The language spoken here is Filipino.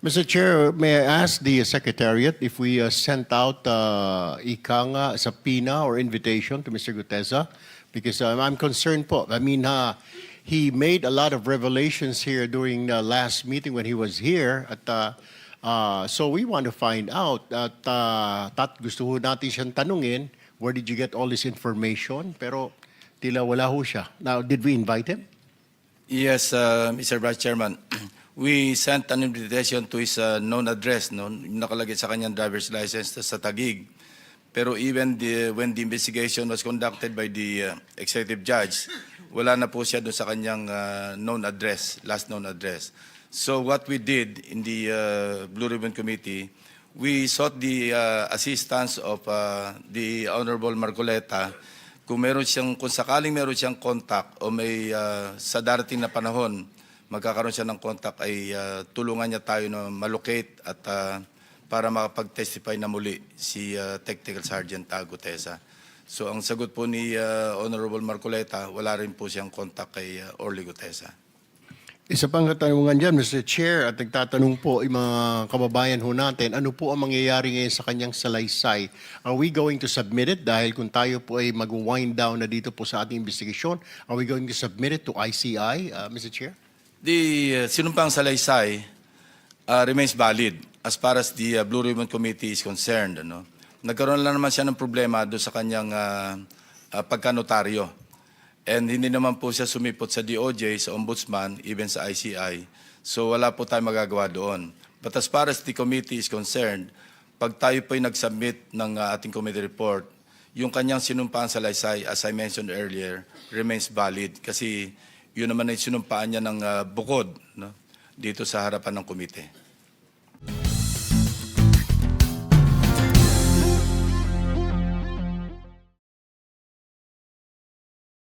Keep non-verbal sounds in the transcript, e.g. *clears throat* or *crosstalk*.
Mr. Chair, may I ask the Secretariat if we uh, sent out uh, ika nga subpoena or invitation to Mr. Guteza? Because um, I'm concerned po. I mean, uh, he made a lot of revelations here during the last meeting when he was here. At, uh, uh, so we want to find out at uh, tat gusto ho natin siyang tanungin, where did you get all this information? Pero tila wala ho siya. Now, did we invite him? Yes, uh, Mr. Vice Chairman. *clears throat* We sent an invitation to his uh, known address, no? nakalagay sa kanyang driver's license sa Tagig. Pero even the, when the investigation was conducted by the uh, executive judge, wala na po siya doon sa kanyang uh, known address, last known address. So what we did in the uh, Blue Ribbon Committee, we sought the uh, assistance of uh, the Honorable Marcoleta kung meron siyang kung sakaling meron siyang contact o may uh, sa darating na panahon magkakaroon siya ng contact ay uh, tulungan niya tayo na malocate at uh, para makapag-testify na muli si uh, Technical Sergeant Tago Tesa. So ang sagot po ni uh, Honorable Marcoleta, wala rin po siyang contact kay uh, Orly Gutesa. Isa pang katanungan dyan, Mr. Chair, at nagtatanong po yung mga kababayan ho natin, ano po ang mangyayari ngayon sa kanyang salaysay? Are we going to submit it? Dahil kung tayo po ay mag-wind down na dito po sa ating investigation, are we going to submit it to ICI, uh, Mr. Chair? The uh, sinumpang salaysay uh, remains valid as far as the uh, Blue Ribbon Committee is concerned. Ano? Nagkaroon lang naman siya ng problema doon sa kanyang uh, uh, pagkanotaryo. And hindi naman po siya sumipot sa DOJ, sa Ombudsman, even sa ICI. So wala po tayong magagawa doon. But as far as the committee is concerned, pag tayo po ay nag-submit ng uh, ating committee report, yung kanyang sinumpaan sa laysay, as I mentioned earlier, remains valid kasi yun naman ay sinumpaan niya ng uh, bukod no? dito sa harapan ng komite.